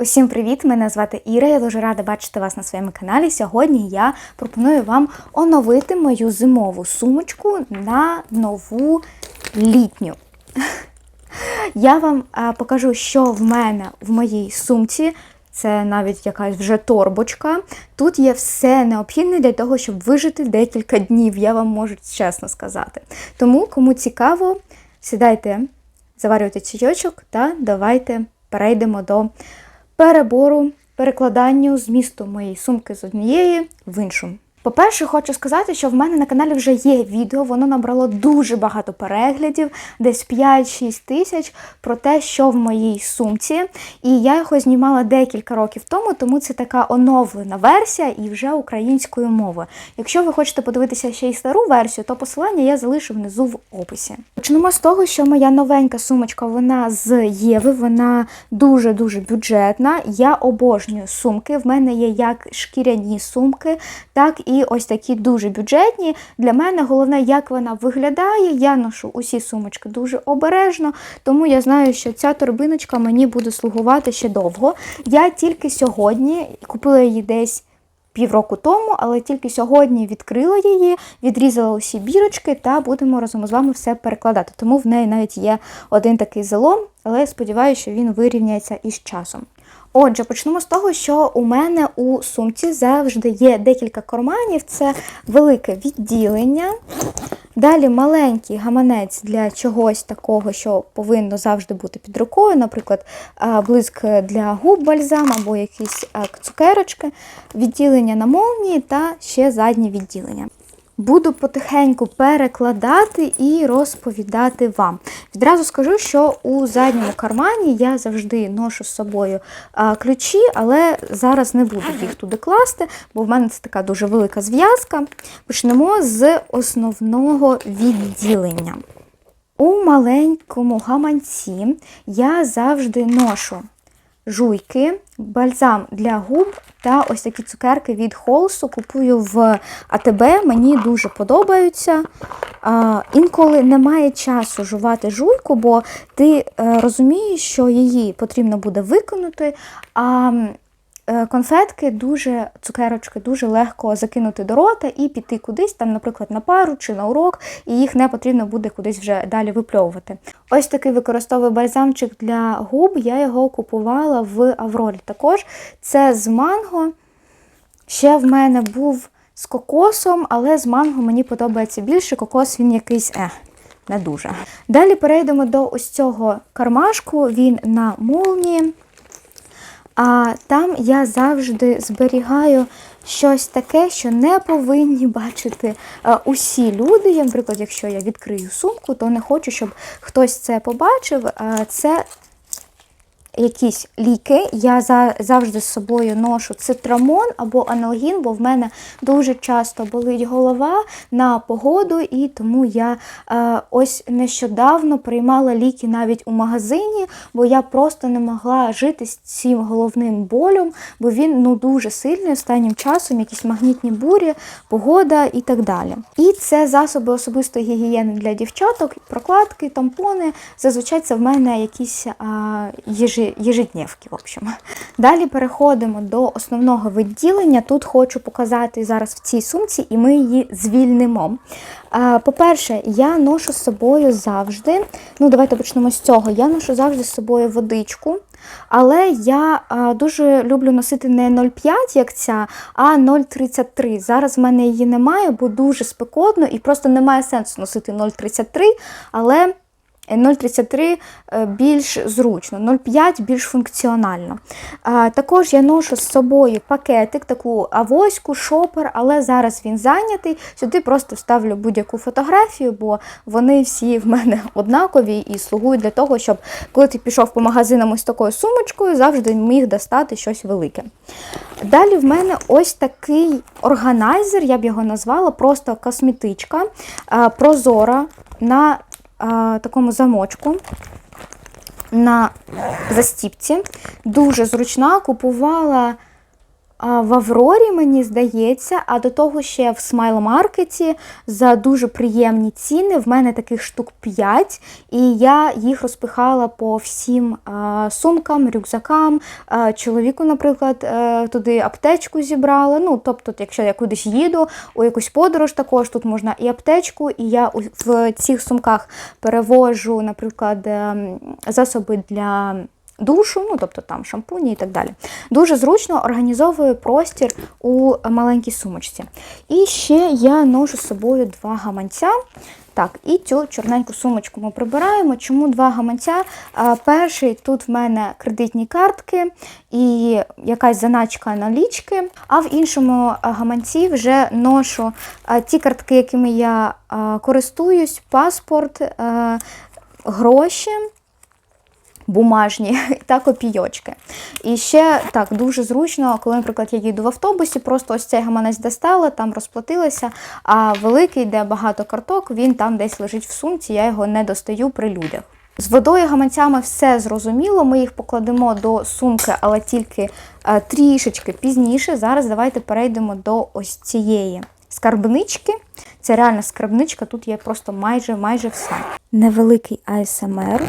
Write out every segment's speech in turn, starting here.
Усім привіт! Мене звати Іра. Я дуже рада бачити вас на своєму каналі. Сьогодні я пропоную вам оновити мою зимову сумочку на нову літню. Я вам покажу, що в мене в моїй сумці. Це навіть якась вже торбочка. Тут є все необхідне для того, щоб вижити декілька днів, я вам можу чесно сказати. Тому, кому цікаво, сідайте, заварюйте чайочок та давайте перейдемо до перебору, перекладанню змісту моєї сумки з однієї в іншу. По-перше, хочу сказати, що в мене на каналі вже є відео, воно набрало дуже багато переглядів, десь 5-6 тисяч про те, що в моїй сумці. І я його знімала декілька років тому, тому це така оновлена версія і вже українською мовою. Якщо ви хочете подивитися ще й стару версію, то посилання я залишу внизу в описі. Почнемо з того, що моя новенька сумочка вона з Єви, вона дуже-дуже бюджетна. Я обожнюю сумки. В мене є як шкіряні сумки, так і ось такі дуже бюджетні. Для мене головне, як вона виглядає. Я ношу усі сумочки дуже обережно, тому я знаю, що ця торбиночка мені буде слугувати ще довго. Я тільки сьогодні купила її десь. Півроку тому, але тільки сьогодні відкрила її, відрізала усі бірочки та будемо разом з вами все перекладати. Тому в неї навіть є один такий залом, але я сподіваюся, що він вирівняється із часом. Отже, почнемо з того, що у мене у сумці завжди є декілька карманів. Це велике відділення. Далі маленький гаманець для чогось такого, що повинно завжди бути під рукою, наприклад, блиск для губ бальзам або якісь цукерочки, відділення на молнії та ще заднє відділення. Буду потихеньку перекладати і розповідати вам. Відразу скажу, що у задньому кармані я завжди ношу з собою ключі, але зараз не буду їх туди класти, бо в мене це така дуже велика зв'язка. Почнемо з основного відділення. У маленькому гаманці я завжди ношу жуйки, бальзам для губ та ось такі цукерки від Холсу. Купую в АТБ, мені дуже подобаються. А, Інколи немає часу жувати жуйку, бо ти е, розумієш, що її потрібно буде виконати. А конфетки дуже, цукерочки дуже легко закинути до рота і піти кудись, там, наприклад, на пару чи на урок, і їх не потрібно буде кудись вже далі випльовувати. Ось такий використовую бальзамчик для губ, я його купувала в Аврорі. Також це з манго. Ще в мене був з кокосом, але з манго мені подобається більше. Кокос він якийсь е, не дуже. Далі перейдемо до ось цього кармашку, він на молнії. А там я завжди зберігаю щось таке, що не повинні бачити е, усі люди. Я, Наприклад, якщо я відкрию сумку, то не хочу, щоб хтось це побачив. Це якісь ліки. Я завжди з собою ношу цитрамон або аналгін, бо в мене дуже часто болить голова на погоду, і тому я е, ось нещодавно приймала ліки навіть у магазині, бо я просто не могла жити з цим головним болем, бо він ну дуже сильний останнім часом, якісь магнітні бурі, погода і так далі. І це засоби особистої гігієни для дівчаток, прокладки, тампони. Зазвичай це в мене якісь а, їжі єжедневки, в общем. Далі переходимо до основного відділення. Тут хочу показати зараз в цій сумці, і ми її звільнимо. По-перше, я ношу з собою завжди. Ну, давайте почнемо з цього. Я ношу завжди з собою водичку. Але я дуже люблю носити не 0,5, як ця, а 0,33. Зараз в мене її немає, бо дуже спекотно і просто немає сенсу носити 0,33. Але 0,33 е, більш зручно, 0,5 більш функціонально. Також я ношу з собою пакетик, таку авоську, шопер, але зараз він зайнятий. Сюди просто вставлю будь-яку фотографію, бо вони всі в мене однакові і слугують для того, щоб коли ти пішов по магазинам ось такою сумочкою, завжди міг достати щось велике. Далі в мене ось такий органайзер, я б його назвала, просто косметичка, прозора. на такому замочку на застіпці. Дуже зручна. Купувала в Аврорі, мені здається, а до того ще в Смайл Маркеті за дуже приємні ціни. В мене таких штук 5, і я їх розпихала по всім сумкам, рюкзакам. Чоловіку, наприклад, е, туди аптечку зібрала. Ну, тобто, якщо я кудись їду, у якусь подорож також тут можна і аптечку, і я в цих сумках перевожу, наприклад, ем, засоби для душу, ну тобто там шампуні і так далі. Дуже зручно організовую простір у маленькій сумочці. І ще я ношу з собою два гаманця. Так, і цю чорненьку сумочку ми прибираємо. Чому два гаманця? Перший тут в мене кредитні картки і якась заначка налічки, а в іншому гаманці вже ношу ті картки, якими я користуюсь, паспорт, гроші бумажні та копійочки. І ще так дуже зручно, коли, наприклад, я їду в автобусі, просто ось цей гаманець достала, там розплатилася, а великий, де багато карток, він там десь лежить в сумці, я його не достаю при людях. З водою гаманцями все зрозуміло. Ми їх покладемо до сумки, але тільки е, трішечки пізніше. Зараз давайте перейдемо до ось цієї скарбнички. Це реальна скарбничка, тут є просто майже майже все. Невеликий АСМР.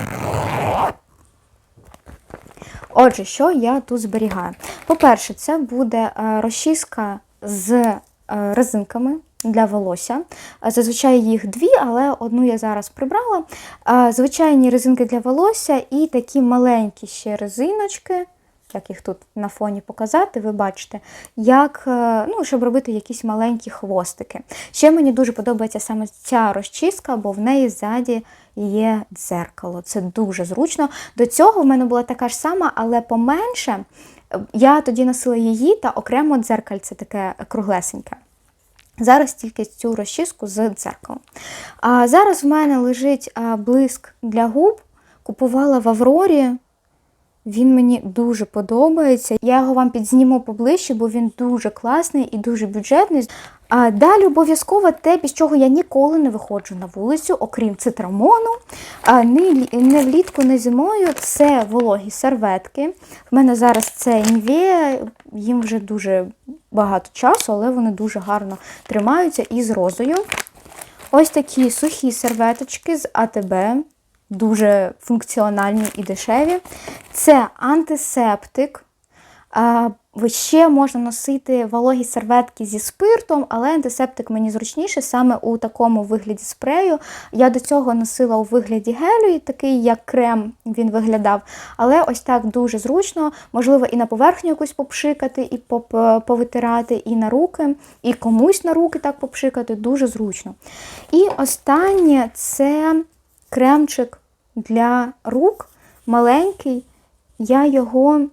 Отже, що я тут зберігаю? По-перше, це буде е, розчіска з е, резинками для волосся. Е, Зазвичай їх дві, але одну я зараз прибрала. Звичайні резинки для волосся і такі маленькі ще резиночки. Як їх тут на фоні показати, ви бачите, як, е, ну, щоб робити якісь маленькі хвостики. Ще мені дуже подобається саме ця розчіска, бо в неї ззаді є дзеркало. Це дуже зручно. До цього в мене була така ж сама, але поменше. Я тоді носила її та окремо дзеркальце таке круглесеньке. Зараз тільки цю розчіску з дзеркалом. А зараз в мене лежить блиск для губ. Купувала в Аврорі. Він мені дуже подобається. Я його вам підзніму поближче, бо він дуже класний і дуже бюджетний. А далі обов'язково те, без чого я ніколи не виходжу на вулицю, окрім цитрамону. А не, лі- не влітку, не зимою. Це вологі серветки. В мене зараз це Nivea, їм вже дуже багато часу, але вони дуже гарно тримаються і з розою. Ось такі сухі серветочки з АТБ, дуже функціональні і дешеві. Це антисептик. Ще можна носити вологі серветки зі спиртом, але антисептик мені зручніше саме у такому вигляді спрею. Я до цього носила у вигляді гелю, і такий як крем він виглядав. Але ось так дуже зручно, можливо, і на поверхню якусь попшикати, і повитирати, і на руки, і комусь на руки так попшикати, дуже зручно. І останнє це кремчик для рук, маленький. Я його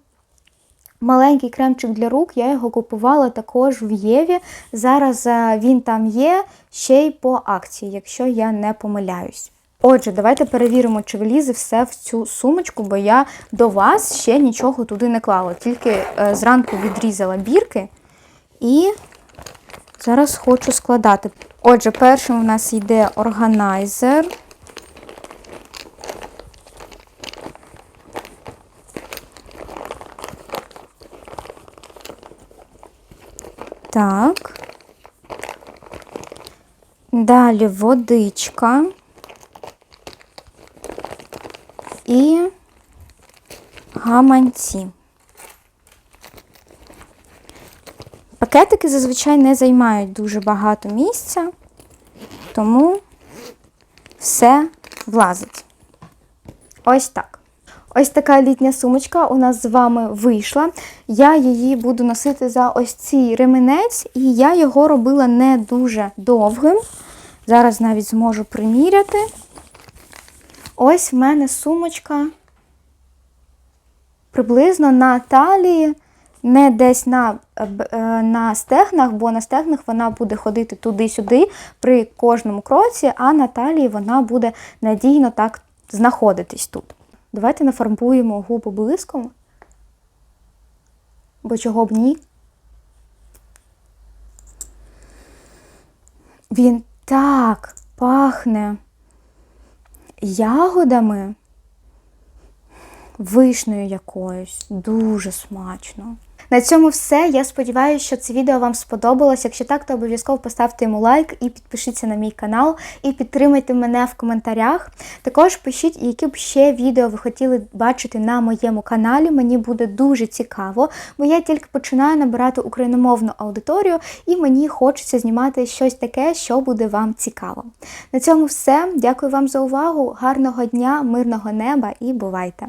Маленький кремчик для рук, я його купувала також в Єві. Зараз е, він там є ще й по акції, якщо я не помиляюсь. Отже, давайте перевіримо, чи влізе все в цю сумочку, бо я до вас ще нічого туди не клала. Тільки е, зранку відрізала бірки і зараз хочу складати. Отже, першим у нас йде органайзер. Так. Далі водичка. І гаманці. Пакетики зазвичай не займають дуже багато місця, тому все влазить. Ось так. Ось така літня сумочка у нас з вами вийшла. Я її буду носити за ось цей ремінець, і я його робила не дуже довгим. Зараз навіть зможу приміряти. Ось в мене сумочка приблизно на талії, не десь на, е, на стегнах, бо на стегнах вона буде ходити туди-сюди при кожному кроці, а на талії вона буде надійно так знаходитись тут. Давайте нафарбуємо губи блиском. Бо чого б ні? Він так пахне ягодами, вишнею якоюсь. Дуже смачно. На цьому все. Я сподіваюся, що це відео вам сподобалось. Якщо так, то обов'язково поставте йому лайк і підпишіться на мій канал, і підтримайте мене в коментарях. Також пишіть, які б ще відео ви хотіли бачити на моєму каналі. Мені буде дуже цікаво, бо я тільки починаю набирати україномовну аудиторію, і мені хочеться знімати щось таке, що буде вам цікаво. На цьому все. Дякую вам за увагу. Гарного дня, мирного неба і бувайте!